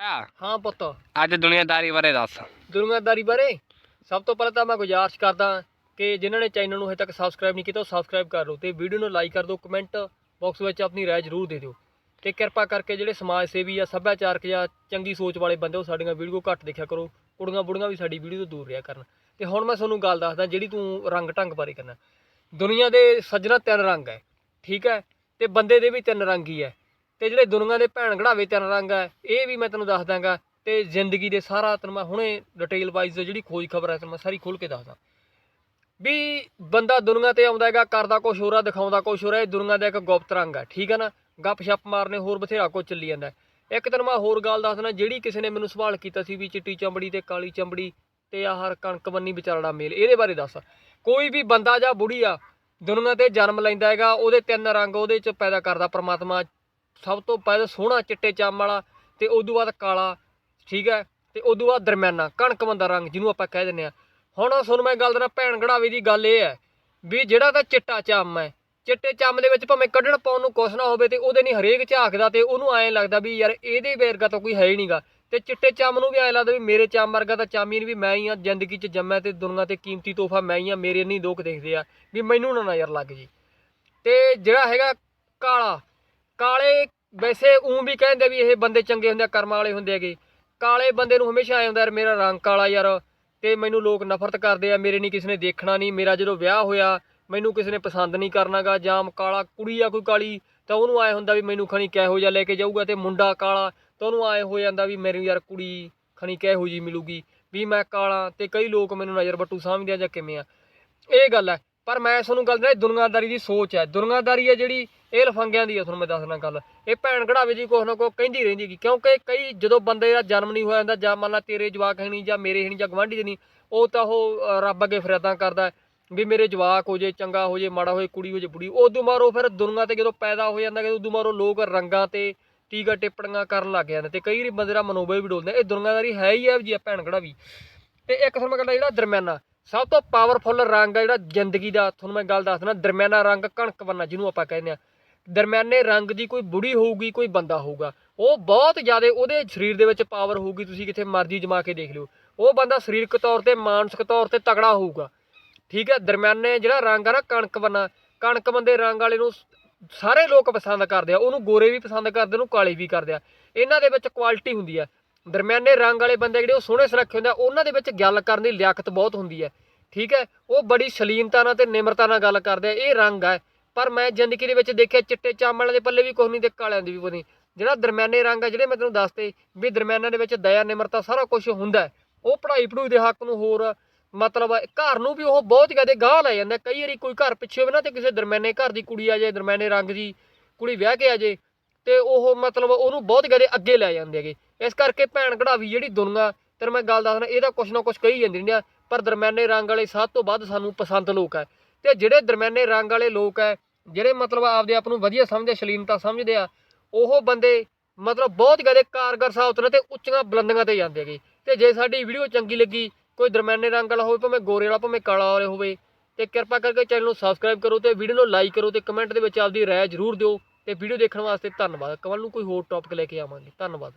ਆ। ਹਾਂ ਪੁੱਤ। ਅੱਜ ਦੁਨੀਆਦਾਰੀ ਬਾਰੇ ਦੱਸ। ਦੁਨੀਆਦਾਰੀ ਬਾਰੇ? ਸਭ ਤੋਂ ਪਹਿਲਾਂ ਤਾਂ ਮੈਂ ਗੁਜ਼ਾਰਿਸ਼ ਕਰਦਾ ਕਿ ਜਿਨ੍ਹਾਂ ਨੇ ਚੈਨਲ ਨੂੰ ਹਜੇ ਤੱਕ ਸਬਸਕ੍ਰਾਈਬ ਨਹੀਂ ਕੀਤਾ ਉਹ ਸਬਸਕ੍ਰਾਈਬ ਕਰ ਲਓ ਤੇ ਵੀਡੀਓ ਨੂੰ ਲਾਈਕ ਕਰ ਦਿਓ ਕਮੈਂਟ ਬਾਕਸ ਵਿੱਚ ਆਪਣੀ ਰਾਏ ਜ਼ਰੂਰ ਦੇ ਦਿਓ ਤੇ ਕਿਰਪਾ ਕਰਕੇ ਜਿਹੜੇ ਸਮਾਜ ਸੇਵੀ ਆ ਸੱਭਿਆਚਾਰਕ ਜਾਂ ਚੰਗੀ ਸੋਚ ਵਾਲੇ ਬੰਦੇ ਉਹ ਸਾਡੀਆਂ ਵੀਡੀਓ ਘੱਟ ਦੇਖਿਆ ਕਰੋ ਕੁੜੀਆਂ ਬੁੜੀਆਂ ਵੀ ਸਾਡੀ ਵੀਡੀਓ ਤੋਂ ਦੂਰ ਰਿਹਾ ਕਰਨ। ਤੇ ਹੁਣ ਮੈਂ ਤੁਹਾਨੂੰ ਗੱਲ ਦੱਸਦਾ ਜਿਹੜੀ ਤੂੰ ਰੰਗ ਢੰਗ ਬਾਰੇ ਕਰਨਾ। ਦੁਨੀਆ ਦੇ ਸੱਜਣਾ ਤਿੰਨ ਰੰਗ ਹੈ ਠੀਕ ਹੈ? ਤੇ ਬੰਦੇ ਦੇ ਵੀ ਤਿੰਨ ਰੰਗ ਹੀ ਹੈ। ਤੇ ਜਿਹੜੇ ਦੁਨੀਆ ਦੇ ਭੈਣ ਘੜਾਵੇ ਤਿੰਨ ਰੰਗ ਹੈ ਇਹ ਵੀ ਮੈਂ ਤੈਨੂੰ ਦੱਸ ਦਾਂਗਾ ਤੇ ਜ਼ਿੰਦਗੀ ਦੇ ਸਾਰਾ ਤੈਨੂੰ ਮੈਂ ਹੁਣੇ ਡਿਟੇਲ ਵਾਈਜ਼ ਜਿਹੜੀ ਖੋਜ ਖਬਰ ਹੈ ਤੈਨੂੰ ਮੈਂ ਸਾਰੀ ਖੋਲ ਕੇ ਦੱਸਦਾ। ਵੀ ਬੰਦਾ ਦੁਨੀਆ ਤੇ ਆਉਂਦਾ ਹੈਗਾ, ਕਰਦਾ ਕੁਛ ਹੋਰ ਆ, ਦਿਖਾਉਂਦਾ ਕੁਛ ਹੋਰ ਹੈ ਇਹ ਦੁਨੀਆ ਦਾ ਇੱਕ ਗੁਪਤ ਰੰਗ ਹੈ ਠੀਕ ਹੈ ਨਾ? ਗੱਪ ਛੱਪ ਮਾਰਨੇ ਹੋਰ ਬਥੇਰਾ ਕੁਛ ਚੱਲੀ ਜਾਂਦਾ। ਇੱਕ ਤੈਨੂੰ ਮੈਂ ਹੋਰ ਗੱਲ ਦੱਸਦਾ, ਜਿਹੜੀ ਕਿਸੇ ਨੇ ਮੈਨੂੰ ਸਵਾਲ ਕੀਤਾ ਸੀ ਵੀ ਚਿੱਟੀ ਚਮੜੀ ਤੇ ਕਾਲੀ ਚਮੜੀ ਤੇ ਆਹਰ ਕਣਕ ਬੰਨੀ ਵਿਚਾਰੜਾ ਮੇਲ, ਇਹਦੇ ਬਾਰੇ ਦੱਸ। ਕੋਈ ਵੀ ਬੰਦਾ ਜਾਂ ਬੁੜੀ ਆ, ਦੁਨੀਆ ਤੇ ਜਨਮ ਲੈਂਦਾ ਹੈਗਾ, ਉਹਦੇ ਤਿੰਨ ਰੰਗ ਉਹਦੇ ਚ ਪੈਦਾ ਕਰਦਾ ਪਰਮਾਤਮਾ ਸਭ ਤੋਂ ਪਹਿਲਾਂ ਸੋਹਣਾ ਚਿੱਟੇ ਚੰਮ ਵਾਲਾ ਤੇ ਉਦੋਂ ਬਾਅਦ ਕਾਲਾ, ਠੀਕ ਹੈ? ਤੇ ਉਦੋਂ ਬਾਅਦ ਦਰਮਿਆਨਾ, ਕਣਕ ਬੰਦਾ ਰੰਗ ਜਿਹਨੂੰ ਆਪਾਂ ਕਹਿ ਦਿੰਦੇ ਆ ਹੁਣ ਤੁਹਾਨੂੰ ਮੈਂ ਗੱਲ ਦੱਸਣਾ ਭੈਣ ਘੜਾਵੇ ਦੀ ਗੱਲ ਇਹ ਹੈ ਵੀ ਜਿਹੜਾ ਤਾਂ ਚਿੱਟਾ ਚੰਮ ਹੈ, ਚਿੱਟੇ ਚੰਮ ਦੇ ਵਿੱਚ ਭਾਵੇਂ ਕੱਢਣ ਪਾਉਣ ਨੂੰ ਕੁਛ ਨਾ ਹੋਵੇ ਤੇ ਉਹਦੇ ਨਹੀਂ ਹਰੇਕ ਝਾਕਦਾ ਤੇ ਉਹਨੂੰ ਐਂ ਲੱਗਦਾ ਵੀ ਯਾਰ ਇਹਦੇ ਵਰਗਾ ਤਾਂ ਕੋਈ ਹੈ ਹੀ ਨਹੀਂਗਾ ਤੇ ਚਿੱਟੇ ਚੰਮ ਨੂੰ ਵੀ ਐਂ ਲੱਗਦਾ ਵੀ ਮੇਰੇ ਚੰਮ ਵਰਗਾ ਤਾਂ ਚਾਮੀ ਵੀ ਮੈਂ ਹੀ ਆ, ਜ਼ਿੰਦਗੀ 'ਚ ਜੰਮਿਆ ਤੇ ਦੁਨੀਆ ਤੇ ਕੀਮਤੀ ਤੋਹਫਾ ਮੈਂ ਹੀ ਆ, ਮੇਰੇ ਨਹੀਂ ਲੋਕ ਦੇਖਦੇ ਆ, ਵੀ ਮੈਨੂੰ ਨਾ ਨਜ਼ਰ ਲੱਗ ਜੀ। ਤੇ ਜਿਹੜਾ ਹੈਗਾ ਕਾਲਾ ਕਾਲੇ ਵੈਸੇ ਉਂ ਵੀ ਕਹਿੰਦੇ ਵੀ ਇਹ ਬੰਦੇ ਚੰਗੇ ਹੁੰਦੇ ਆ, ਕਰਮਾਂ ਵਾਲੇ ਹੁੰਦੇ ਹੈਗੇ। ਕਾਲੇ ਬੰਦੇ ਨੂੰ ਹਮੇਸ਼ਾ ਆਇਆ ਹੁੰਦਾ ਯਾਰ, ਮੇਰਾ ਰੰਗ ਕਾਲਾ ਯਾਰ, ਤੇ ਮੈਨੂੰ ਲੋਕ ਨਫ਼ਰਤ ਕਰਦੇ ਆ, ਮੇਰੇ ਨਹੀਂ ਕਿਸੇ ਨੇ ਦੇਖਣਾ ਨਹੀਂ ਮੇਰਾ ਜਦੋਂ ਵਿਆਹ ਹੋਇਆ, ਮੈਨੂੰ ਕਿਸੇ ਨੇ ਪਸੰਦ ਨਹੀਂ ਕਰਨਾਗਾ, ਜਾਂ ਕਾਲਾ ਕੁੜੀ ਆ ਕੋਈ ਕਾਲੀ, ਤਾਂ ਉਹਨੂੰ ਆਏ ਹੁੰਦਾ ਵੀ ਮੈਨੂੰ ਖਣੀ ਕਿਹੋ ਜਿਹਾ ਲੈ ਕੇ ਜਾਊਗਾ, ਤੇ ਮੁੰਡਾ ਕਾਲਾ, ਤਾਂ ਉਹਨੂੰ ਆਏ ਹੋ ਜਾਂਦਾ ਵੀ ਮੈਨੂੰ ਯਾਰ ਕੁੜੀ ਖਣੀ ਕਿਹੋ ਜੀ ਮਿਲੂਗੀ, ਵੀ ਮੈਂ ਕਾਲਾ, ਤੇ ਕਈ ਲੋਕ ਮੈਨੂੰ ਨਜ਼ਰ ਬੱਟੂ ਸਮਝਦੇ ਆ ਜਾਂ ਕਿਵੇਂ ਆ। ਇਹ ਗੱਲ ਹੈ। ਪਰ ਮੈਂ ਤੁਹਾਨੂੰ ਗੱਲ ਦੱਸਦਾ ਦੁਨੀਆਦਾਰੀ ਦੀ ਸੋਚ ਹੈ। ਦੁਨੀਆਦਾਰੀ ਹੈ ਜਿਹੜੀ, ਇਹ ਲਫੰਗਿਆਂ ਦੀ ਹੈ, ਤੁਹਾਨੂੰ ਮੈਂ ਦੱਸਣਾ ਗੱਲ। ਇਹ ਭੈਣ ਘੜਾਵੇ ਜੀ ਕੁਛ ਨਾ ਕੁਛ ਕਹਿੰਦੀ ਰਹਿੰਦੀ ਹੈਗੀ ਕਿਉਂਕਿ ਕਈ ਜਦੋਂ ਬੰਦੇ ਦਾ ਜਨਮ ਨਹੀਂ ਹੋਇਆ ਹੁੰਦਾ ਜਾਂ ਮੰਨ ਲਾ ਤੇਰੇ ਜਵਾਕ ਹੈ ਨਹੀਂ, ਜਾਂ ਮੇਰੇ ਹੈ ਨਹੀਂ, ਜਾਂ ਗਵਾਂਢੀ ਦੇ ਨਹੀਂ, ਉਹ ਤਾਂ ਉਹ ਰੱਬ ਅੱਗੇ ਫਰਿਆਦਾਂ ਕਰਦਾ ਵੀ ਮੇਰੇ ਜਵਾਕ ਹੋ ਜੇ, ਚੰਗਾ ਹੋ ਜੇ, ਮਾੜਾ ਹੋਏ ਕੁੜੀ ਹੋ ਜੇ, ਬੁੜੀ। ਉਦੋਂ ਮਾਰੋ ਫਿਰ ਦੁਨੀਆ ਤੇ ਜਦੋਂ ਪੈਦਾ ਹੋ ਜਾਂਦਾ ਕਿ ਉਦੋਂ ਮਾਰੋ ਲੋਕ ਰੰਗਾਂ ਤੇ ਟੀਕਾ ਟਿੱਪਣੀਆਂ ਕਰਨ ਲੱਗ ਜਾਂਦੇ ਤੇ ਕਈ ਬੰਦੇ ਦਾ ਮਨੋਬੇ ਵੀ ਡੋਲਦੇ ਇਹ ਦੁਨੀਆਦਾਰੀ ਹੈ ਹੀ ਹੈ ਜੀ ਆ ਭੈਣ ਘੜਾ ਵੀ ਤੇ ਇੱਕ ਤੁਹਾਨੂੰ ਮੈਂ ਕਹਿੰਦਾ ਜਿਹੜਾ ਦਰਮਿਆਨਾ ਸਭ ਤੋਂ ਪਾਵਰਫੁੱਲ ਰੰਗ ਹੈ ਜਿਹੜਾ ਜ਼ਿੰਦਗੀ ਦਾ, ਤੁਹਾਨੂੰ ਮੈਂ ਗੱਲ ਦੱਸ ਦਿੰਦਾ ਦਰਮਿਆਨਾ ਰੰਗ ਕਣਕ ਬੰਨਾ ਜਿਹਨੂੰ ਆਪਾਂ ਕਹਿੰਦੇ ਆ। ਦਰਮਿਆਨੇ ਰੰਗ ਦੀ ਕੋਈ ਬੁੜੀ ਹੋਊਗੀ, ਕੋਈ ਬੰਦਾ ਹੋਊਗਾ। ਉਹ ਬਹੁਤ ਜ਼ਿਆਦਾ ਉਹਦੇ ਸਰੀਰ ਦੇ ਵਿੱਚ ਪਾਵਰ ਹੋਊਗੀ, ਤੁਸੀਂ ਕਿੱਥੇ ਮਰਜ਼ੀ ਜਮਾ ਕੇ ਦੇਖ ਲਿਓ। ਉਹ ਬੰਦਾ ਸਰੀਰਕ ਤੌਰ ਤੇ, ਮਾਨਸਿਕ ਤੌਰ ਤੇ ਤਗੜਾ ਹੋਊਗਾ। ਠੀਕ ਹੈ, ਦਰਮਿਆਨੇ ਜਿਹੜਾ ਰੰਗ ਆ ਨਾ ਕਣਕ ਬੰਨਾ ਕਣਕ ਬੰਦੇ ਰੰਗ ਵਾਲੇ ਨੂੰ ਸਾਰੇ ਲੋਕ ਪਸੰਦ ਕਰਦੇ ਆ। ਉਹਨੂੰ ਗੋਰੇ ਵੀ ਪਸੰਦ ਕਰਦੇ, ਉਹਨੂੰ ਕਾਲੇ ਵੀ ਕਰਦੇ ਆ। ਇਹਨਾਂ ਦੇ ਵਿੱਚ ਕੁਆਲਿਟੀ ਹੁੰਦੀ ਆ। ਦਰਮਿਆਨੇ ਰੰਗ ਵਾਲੇ ਬੰਦੇ ਜਿਹੜੇ ਉਹ ਸੋਹਣੇ ਸੁਨੱਖੇ ਹੁੰਦੇ ਆ, ਉਹਨਾਂ ਦੇ ਵਿੱਚ ਗੱਲ ਕਰਨ ਦੀ ਲਿਆਕਤ ਬਹੁਤ ਹੁੰਦੀ ਹੈ, ਠੀਕ ਹੈ? ਉਹ ਬੜੀ ਸ਼ਲੀਨਤਾ ਨਾਲ ਤੇ ਨਿਮਰਤਾ ਨਾਲ ਗੱਲ ਕਰਦੇ ਆ, ਇਹ ਰੰਗ ਹੈ। ਪਰ ਮੈਂ ਜ਼ਿੰਦਗੀ ਦੇ ਵਿੱਚ ਦੇਖਿਆ ਚਿੱਟੇ ਚਾਮੜਾਂ ਦੇ ਪੱਲੇ ਵੀ ਕੁਛ ਨਹੀਂ ਤੇ ਕਾਲਿਆਂ ਦੀ ਵੀ ਕੁਛ ਨਹੀਂ। ਜਿਹੜਾ ਦਰਮਿਆਨੇ ਰੰਗ ਆ, ਜਿਹੜੇ ਮੈਂ ਤੈਨੂੰ ਦੱਸਤੇ ਵੀ ਦਰਮਿਆਨਾਂ ਦੇ ਵਿੱਚ ਦਇਆ, ਨਿਮਰਤਾ ਸਾਰਾ ਕੁਝ ਹੁੰਦਾ ਉਹ ਪੜ੍ਹਾਈ ਪੜੂਈ ਦੇ ਹੱਕ ਨੂੰ ਹੋਰ ਮਤਲਬ ਘਰ ਨੂੰ ਵੀ ਉਹ ਬਹੁਤ ਜ਼ਿਆਦਾ ਗਾਹ ਲੈ ਜਾਂਦਾ ਕਈ ਵਾਰੀ ਕੋਈ ਘਰ ਪਿੱਛੇ ਹੋਵੇ ਨਾ ਤੇ ਕਿਸੇ ਦਰਮਿਆਨੇ ਘਰ ਦੀ ਕੁੜੀ ਆ ਜਾਏ, ਦਰਮਿਆਨੇ ਰੰਗ ਦੀ ਕੁੜੀ ਵਿਆਹ ਕੇ ਆ ਜਾਏ, ਤੇ ਉਹ ਮਤਲਬ ਉਹਨੂੰ ਬਹੁਤ ਜ਼ਿਆਦਾ ਅੱਗੇ ਲੈ ਜਾਂਦੇ ਹੈਗੇ। ਇਸ ਕਰਕੇ ਭੈਣ ਕਢਾਵੀ ਜਿਹੜੀ ਦੁਨੀਆ ਤੇਰੇ ਮੈਂ ਗੱਲ ਦੱਸਣਾ ਇਹਦਾ ਕੁਛ ਨਾ ਕੁਛ ਕਹੀ ਜਾਂਦੀ ਨੇ ਪਰ ਦਰਮਿਆਨੇ ਰੰਗ ਵਾਲੇ ਸਭ ਤੋਂ ਵੱਧ ਸਾਨੂੰ ਪਸੰਦ ਲੋਕ ਹੈ ਤੇ ਜਿਹੜੇ ਦਰਮਿਆਨੇ ਰੰਗ ਵਾਲੇ ਲੋਕ ਹੈ ਜਿਹੜੇ ਮਤਲਬ ਆਪਦੇ ਆਪ ਨੂੰ ਵਧੀਆ ਸਮਝਦੇ ਸ਼ਲੀਨਤਾ ਸਮਝਦੇ ਆ, ਉਹ ਬੰਦੇ ਮਤਲਬ ਬਹੁਤ ਜ਼ਿਆਦਾ ਕਾਰਗਰ ਸਾਬਤ ਨੇ ਤੇ ਉੱਚੀਆਂ ਬੁਲੰਦੀਆਂ ਤੇ ਜਾਂਦੇ ਹੈਗੇ। ਤੇ ਜੇ ਸਾਡੀ ਵੀਡੀਓ ਚੰਗੀ ਲੱਗੀ, ਕੋਈ ਦਰਮਿਆਨੇ ਰੰਗ ਵਾਲਾ ਹੋਵੇ, ਭਾਵੇਂ ਗੋਰੇ ਵਾਲਾ, ਭਾਵੇਂ ਕਾਲਾ ਵਾਲੇ ਹੋਵੇ, ਤੇ ਕਿਰਪਾ ਕਰਕੇ ਚੈਨਲ ਨੂੰ ਸਬਸਕ੍ਰਾਈਬ ਕਰੋ ਤੇ ਵੀਡੀਓ ਨੂੰ ਲਾਈਕ ਕਰੋ ਤੇ ਕਮੈਂਟ ਦੇ ਵਿੱਚ ਆਪਦੀ ਰਾਏ ਜ਼ਰੂਰ ਦਿਓ। ਤੇ ਵੀਡੀਓ ਦੇਖਣ ਵਾਸਤੇ ਧੰਨਵਾਦ। ਕੱਲ੍ਹ ਨੂੰ ਕੋਈ ਹੋਰ ਟੌਪਿਕ ਲੈ ਕੇ ਆਵਾਂਗੇ। ਧੰਨਵਾਦ।